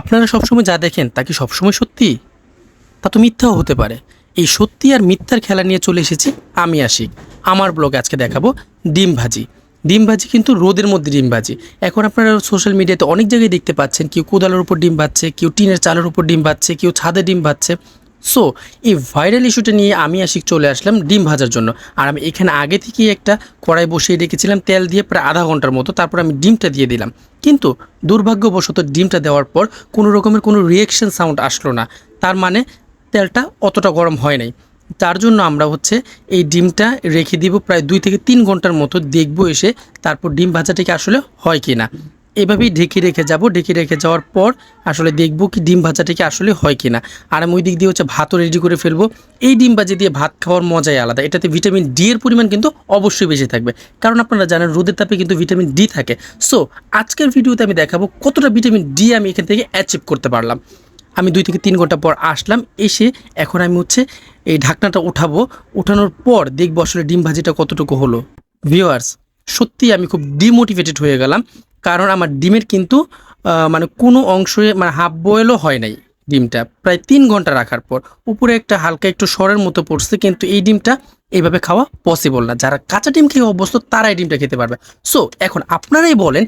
আপনারা সবসময় যা দেখেন তা কি সবসময় সত্যি? তা তো মিথ্যাও হতে পারে। এই সত্যি আর মিথ্যার খেলা নিয়ে চলে এসেছি আমি আসি আমার ব্লগে আজকে দেখাবো ডিম ভাজি। ডিম ভাজি কিন্তু রোদের মধ্যে ডিম ভাজি। এখন আপনারা সোশ্যাল মিডিয়াতে অনেক জায়গায় দেখতে পাচ্ছেন, কেউ কোদালের উপর ডিম ভাজছে, কেউ টিনের চালের উপর ডিম ভাজছে, কেউ ছাদে ডিম ভাজছে। সো এই ভাইরাল ইস্যুটা নিয়ে আমি আসি চলে আসলাম ডিম ভাজার জন্য। আর আমি এখানে আগে থেকেই একটা কড়াই বসিয়ে রেখেছিলাম, তেল দিয়ে প্রায় আধা ঘণ্টার মতো। তারপর আমি ডিমটা দিয়ে দিলাম। কিন্তু দুর্ভাগ্যবশত ডিমটা দেওয়ার পর কোনো রকমের কোনো রিয়েকশন সাউন্ড আসলো না। তার মানে তেলটা অতটা গরম হয় নাই। তার জন্য আমরা হচ্ছে এই ডিমটা রেখে দিব প্রায় দুই থেকে তিন ঘণ্টার মতো। দেখব এসে তারপর ডিম ভাজাটাকে আসলে হয় কি না এভাবেই ঢেকে রেখে যাব। ঢেকে রেখে যাওয়ার পর আসলে দেখব কি ডিম ভাজাটাকে আসলে হয় কি না আর আমি ওই দিক দিয়ে হচ্ছে ভাতও রেডি করে ফেলব। এই ডিম ভাজি দিয়ে ভাত খাওয়ার মজাই আলাদা। এটাতে ভিটামিন ডি এর পরিমাণ কিন্তু অবশ্যই বেশি থাকবে। কারণ আপনারা জানেন রোদের তাপে কিন্তু ভিটামিন ডি থাকে। সো আজকের ভিডিওতে আমি দেখাবো কতটা ভিটামিন ডি আমি এখান থেকে অ্যাচিভ করতে পারলাম। আমি দুই থেকে তিন ঘণ্টা পর আসলাম, এসে এখন আমি হচ্ছে এই ঢাকনাটা উঠাবো। উঠানোর পর দেখব আসলে ডিম ভাজিটা কতটুকু হলো। ভিউয়ার্স সত্যি আমি খুব ডিমোটিভেটেড হয়ে গেলাম। কারণ আমার ডিমের কিন্তু মানে কোনো অংশে মানে হাফ বয়েলও হয় নাই ডিমটা। প্রায় তিন ঘণ্টা রাখার পর। উপরে একটা হালকা একটু সরের মতো পড়ছে, কিন্তু এই ডিমটা এইভাবে খাওয়া পসিবল না। যারা কাঁচা ডিম খেয়ে অভ্যস্ত এই ডিমটা খেতে পারবে। সো এখন আপনারাই বলেন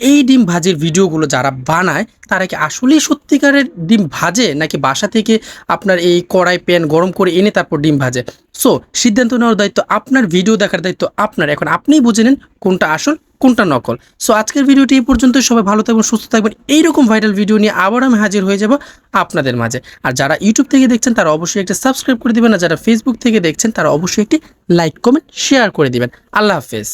এই ডিম ভাজির ভিডিওগুলো যারা বানায়, তারা কি আসলেই সত্যিকারের ডিম ভাজে? নাকি বাসা থেকে আপনার এই কড়াই প্যান গরম করে এনে তারপর ডিম ভাজে? সো সিদ্ধান্ত নেওয়ার দায়িত্ব আপনার, ভিডিও দেখার দায়িত্ব আপনার। এখন আপনিই বুঝে নেন কোনটা আসল, কোনটা নকল। সো আজকের ভিডিওটি এই পর্যন্ত সবাই ভালো থাকবেন, সুস্থ থাকবেন। এইরকম ভাইরাল ভিডিও নিয়ে আবার আমি হাজির হয়ে যাব আপনাদের মাঝে। আর যারা ইউটিউব থেকে দেখছেন, তারা অবশ্যই একটা সাবস্ক্রাইব করে দিবেন। আর যারা ফেসবুক থেকে দেখছেন, তারা অবশ্যই একটি লাইক কমেন্ট শেয়ার করে দিবেন। আল্লাহ হাফেজ।